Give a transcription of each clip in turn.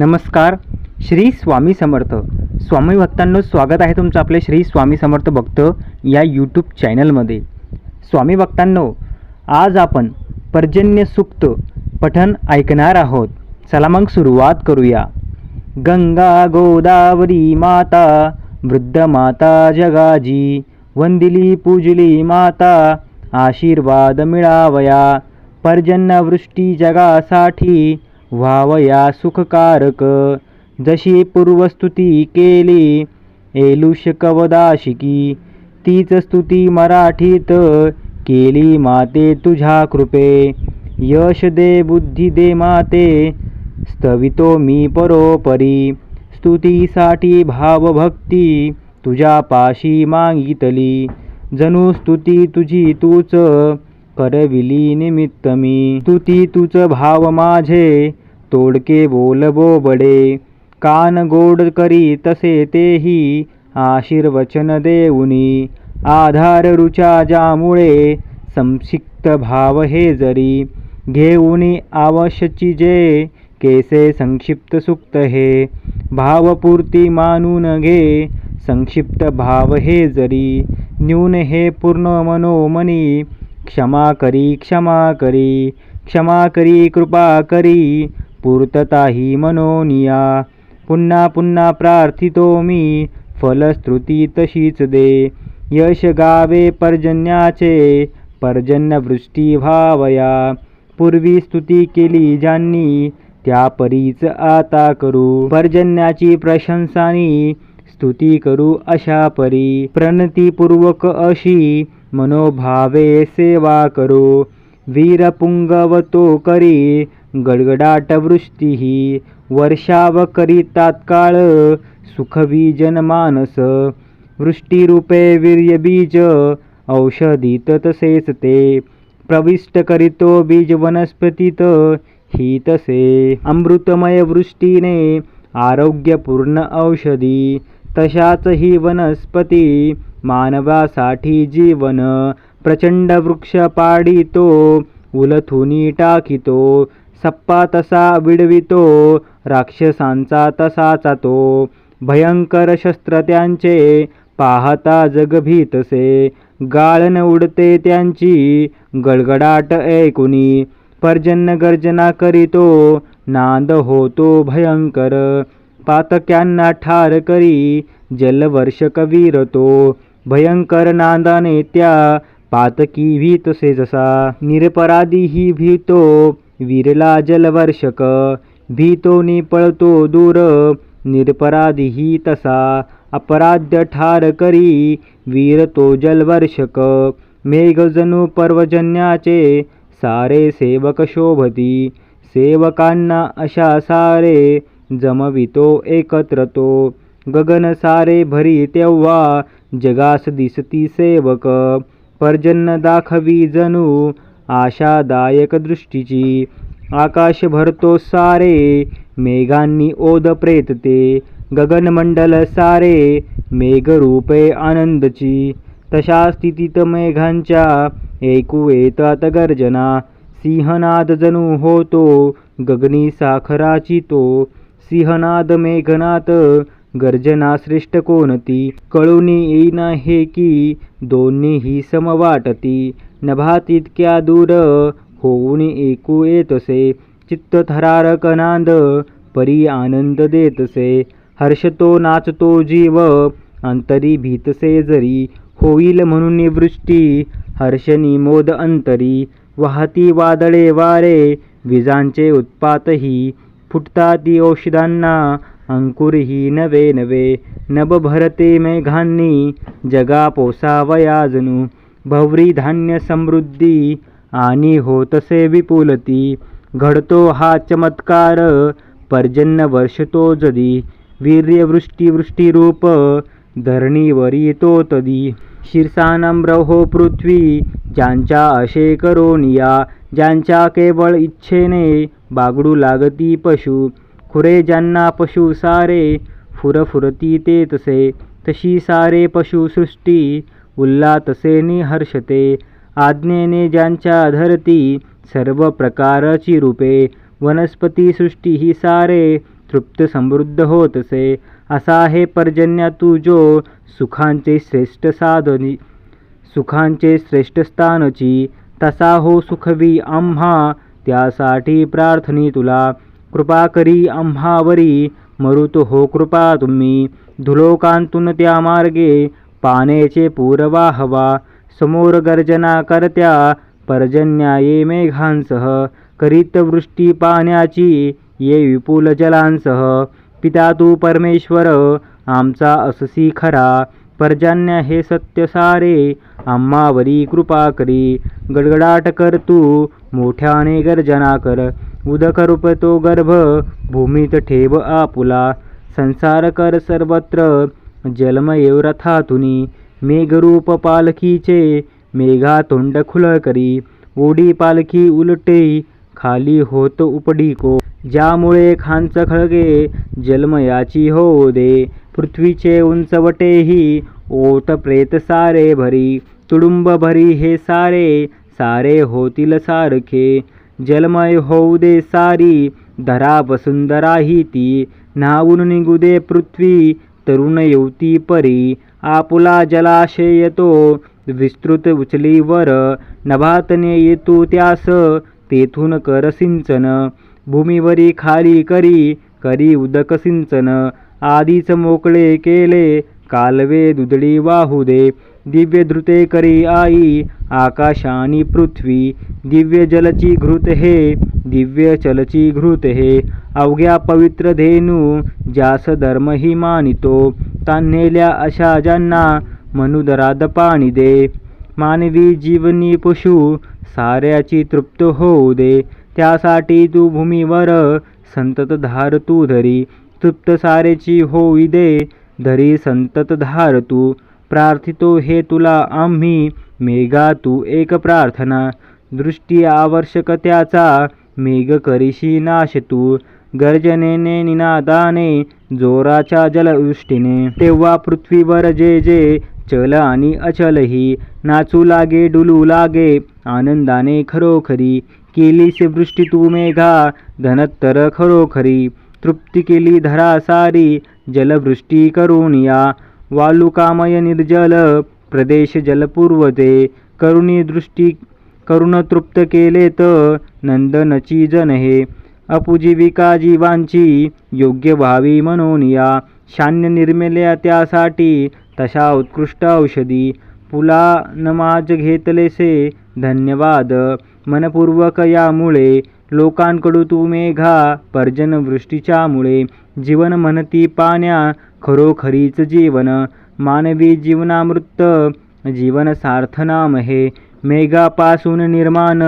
नमस्कार श्री स्वामी समर्थ. स्वामी भक्तांनो स्वागत आहे तुमचं आपले श्री स्वामी समर्थ भक्त या यूट्यूब चॅनलमध्ये स्वामी भक्तांनो आज आपण पर्जन्य सुक्त पठन ऐकणार आहोत. चला मग सुरुवात करूया. गंगा गोदावरी माता वृद्ध माता जगाजी वंदिली पूजली माता आशीर्वाद मिळावया. पर्जन्यवृष्टी जगासाठी व्हावया सुखकारक. जशी पूर्वस्तुती केली एलुषकवदाशिकी तीच स्तुती मराठीत केली माते तुझ्या कृपे. यश दे बुद्धी दे माते. स्तवितो मी परोपरी. स्तुतीसाठी भावभक्ती तुझ्या पाशी मागितली. जणू स्तुती तुझी तूच करविली निमित्त मी. स्तुती तुझ भाव माझे. तोडके बोलबो बडे. कान गोड करी तसे तेही आशीर्वचन देऊनी. आधार रुचा ज्यामुळे संक्षिप्त भाव हे जरी. घेऊनी आवश्यची जे केसे संक्षिप्त सुक्त हे. भावपूर्ती मानून घे संक्षिप्त भाव हे जरी. न्यून हे पूर्ण मनोमनी क्षमा करी क्षमा करी. क्षमा करी कृपा करी. पूर्तता ही मनोनिया. पुन्हा पुन्हा प्रार्थितो मी फलश्रुती तशीच दे. यश गावे पर्जन्याचे पर्जन्यवृष्टी व्हावया. पूर्वी स्तुती केली ज्यांनी त्या परीच आता करू. पर्जन्याची प्रशंसानी स्तुती करू अशा परी. प्रणतीपूर्वक अशी मनोभावे सेवा करू. वीरपुंगवतो करी गडगडाट वर्षावकरी वर्षाव तात्काळ सुखवी जनमानस वृष्टीरूपे वीर्यबीज औषधीत तसेच ते. प्रविष्ट करीतो बीज वनस्पतीत ही तसे. अमृतमय वृष्टीने आरोग्यपूर्ण औषधी. तशाच ही वनस्पती मानवासाठी जीवन. प्रचंड वृक्ष पाडितो उलथुनी टाकितो. सप्पा तसा विडवितो राक्षसांचा तसाचा तो भयंकर शस्त्र त्यांचे पाहता जग भीतसे गाळण उडते त्यांची गडगडाट ऐकुनी. पर्जन्य गर्जना करीतो नांद होतो भयंकर. पातक्यांना ठार करी जलवर्ष कवीरतो भयंकर नांदाने त्या पातकी भीतसे जसा. निरपराधी ही भीतो विरला जलवर्षक भीतोनी पळतो दूर निरपराधी ही तसा अपराध्य ठार करी वीर तो जलवर्षक. मेघजनू पर्वजन्याचे सारे सेवक शोभती सेवकांना अशा सारे जमवितो एकत्र तो. गगन सारे भरी तेव्हा जगास दिसती सेवक. पर्जन्य दाखवी जणू आशादायक दृष्टीची आकाश भरतो सारे मेघांनी ओद प्रेतते. गगनमंडल सारे मेघरूपे आनंदची. तशा स्थितीत मेघांच्या ऐकू येतात गर्जना. सिंहनाद जणू होतो गगनी साखराची तो. सिंहनाद मेघनाथ गर्जना श्रेष्ठ कोणती कळूनी येईना हे की दोन्हीही सम वाटती. नभा तितक्या दूर होऊन ऐकू येतसे. चित्त थरारक नांद परी आनंद देतसे. हर्षतो नाचतो जीव अंतरी भीतसे जरी. होईल म्हणून वृष्टी हर्षनी मोद अंतरी. वाहती वादळे वारे विजांचे उत्पातही. फुटताती औषधांना अंकुरही नवे नवे नभ भरते मेघांनी जगा पोसावया जणू भवरी धान्य समृद्धी आणि होतसे विपुलती घडतो हा चमत्कार पर्जन्य वर्षतो जदी वीर्यवृष्टी वृष्टीरूप धरणीवरी तो तदी. शीर्षानम्र हो पृथ्वी ज्यांच्या अशे करोनिया ज्यांच्या केवळ इच्छेने बागडू लागती पशु खुरे ज्यांना पशु सारे फुरफुरती ते तसे. तशी सारे पशुसृष्टी उल्लातसे निहर्षते. आज्ञेने ज्यांच्या धरती सर्व प्रकारची रूपे. वनस्पती सृष्टी ही सारे तृप्त समृद्ध होतसे. असा आहे पर्जन्या तू जो सुखांचे श्रेष्ठ साधनी सुखांचे श्रेष्ठ स्थानची. तसा हो सुखवी आम्हा त्यासाठी प्रार्थनी तुला. कृपा करी आम्हावरी. मरुत हो कृपा तुम्ही. धुलोकांतून त्या मार्गे पाण्याचे पूरवा हवा समोर गर्जना करत्या पर्जन्या ये मेघांसह. करीत वृष्टी पाण्याची ये विपुल जलांसह. पिता तू परमेश्वर आमचा अससी खरा. पर्जन्य हे सत्य सारे आम्हावरी कृपा करी. गडगडाट कर तू मोठ्याने गर्जना कर. उदक रूप तो गर्भ भूमीत ठेव आपुला. संसार कर सर्वत्र जन्मयेव रथातुनी. मेघरूप पालखीचे मेघा तोंड खुल करी. ओढी पालखी उलटे खाली होत उपडीको. ज्यामुळे खांच खळगे जन्मयाची होऊ दे पृथ्वीचे उंचवटेही ओत प्रेत सारे भरी. तुडुंब भरी हे सारे सारे होतील सारखे. जलमय होऊ दे सारी धरा वसुंधरा ही ती न्हावून निघू दे पृथ्वी तरुण युवती परी आपुला जलाशय येतो विस्तृत उचलीवर नभातने येतो त्यास तेथून कर सिंचन भूमीवरी खाली करी करी उदक सिंचन आधीच मोकळे केले कालवे दुदडी वाहू दे. दिव्य धृते करी आई आकाशानी पृथ्वी. दिव्य जलची घृत हे दिव्य चलची घृत हे. अवघ्या पवित्र धेनू ज्यास धर्म ही मानितो. तान्हेल्या अशा ज्यांना मनुदराद पाणी दे. मानवी जीवनी पशु साऱ्याची तृप्त होऊ दे. त्यासाठी तू भूमीवर संतत धार तू धरी. तृप्त सारेची होई दे. धरी संततधार तू प्रार्थितो हे तुला आम्ही मेघा तू एक प्रार्थना. दृष्टी आवश्यक त्याचा मेघ करीशी नाश तू. गर्जनेने निनादाने जोराच्या जलवृष्टीने. तेव्हा पृथ्वीवर जे जे चल आणि अचलही नाचू लागे डुलू लागे आनंदाने खरोखरी. केलीस वृष्टी तू मेघा धनत्तर खरोखरी. तृप्ती केली धरा सारी जलवृष्टी करून या वालुकामय निर्जल प्रदेश जलपूर्वते करुणी दृष्टी करुण तृप्त केले त नंदनची जन हे अपुजीविका जीवांची योग्य व्हावी म्हणून या शान्य निर्मिल्या त्यासाठी तशा उत्कृष्ट औषधी पुला नमाज घेतलेसे धन्यवाद मनपूर्वक यामुळे लोकांकडू तू मेघा पर्जनवृष्टीच्यामुळे जीवन म्हणती पाण्या खरोखरीच जीवन. मानवी जीवनामृत जीवन सार्थनाम हे मेघापासून निर्माण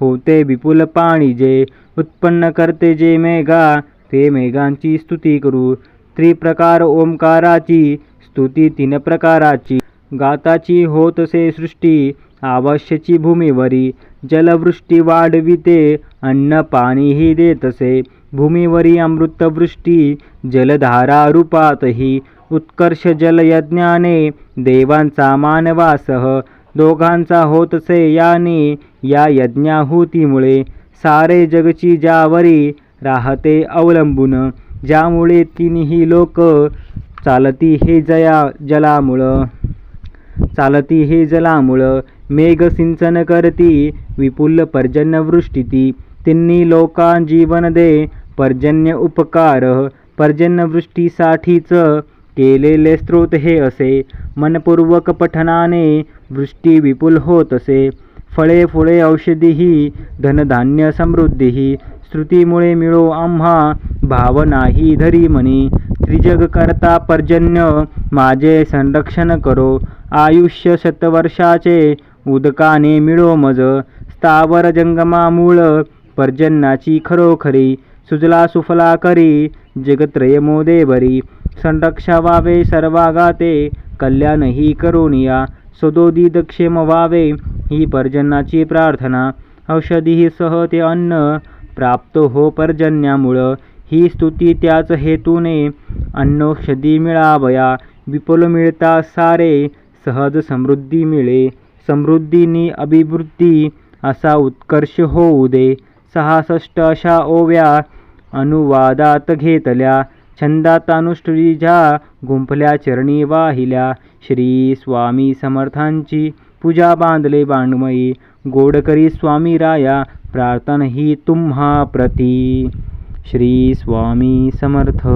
होते विपुल पाणी जे. उत्पन्न करते जे मेघा ते मेघांची स्तुती करू. त्रिप्रकार ओंकाराची स्तुती तीन प्रकाराची. गाताची होतसे सृष्टी आवश्यची भूमीवरी जलवृष्टी वाढविते अन्न पाणीही देतसे भूमीवरी अमृतवृष्टी जलधारा रूपातही उत्कर्ष जलयज्ञाने देवांचा मानवासह दोघांचा होतसे याने या यज्ञाहुतीमुळे सारे जगची ज्यावरी राहते अवलंबून ज्यामुळे तिन्ही लोक चालती हे जया जलामुळं. चालती हे जलामुळं मेघ सिंचन करती विपुल पर्जन्यवृष्टी तिन्ही लोकां जीवन दे पर्जन्य उपकार. पर्जन्यवृष्टीसाठीच केलेले स्त्रोत हे असे. मनपूर्वक पठनाने वृष्टी विपुल होत असे. फळे फुळे औषधीही धनधान्य समृद्धीही. श्रुतीमुळे मिळो आम्हा भाव नाही धरी म्हणी त्रिजग करता पर्जन्य माझे संरक्षण करो. आयुष्य शतवर्षाचे उदकाने मिळो मज. स्थावर जंगमा मूळ पर्जन्याची खरोखरी सुजला सुफला करी. जगत्रय मोदे बरी. संरक्षा व्हावे सर्वागाते. कल्याणही करुणिया सदोदी दक्षेम व्हावे. ही पर्जन्याची प्रार्थना. औषधी सह ते अन्न. प्राप्त हो पर्जन्यामुळं. ही स्तुती त्याच हेतूने. अन्नौषधी मिळावया. विपुल मिळता सारे. सहज समृद्धी मिळे. समृद्धीनी अभिवृद्धी असा उत्कर्ष होऊ दे. सहासष्ट अशा ओव्या अनुवादात घेतल्या. छंदात अनुष्टुरीच्या गुंफल्या चरणी वाहिल्या. श्री स्वामी समर्थांची पूजा बांधले बांडमयी गोडकरी स्वामी राया प्रार्थना ही तुम्हा प्रती. श्री स्वामी समर्थ.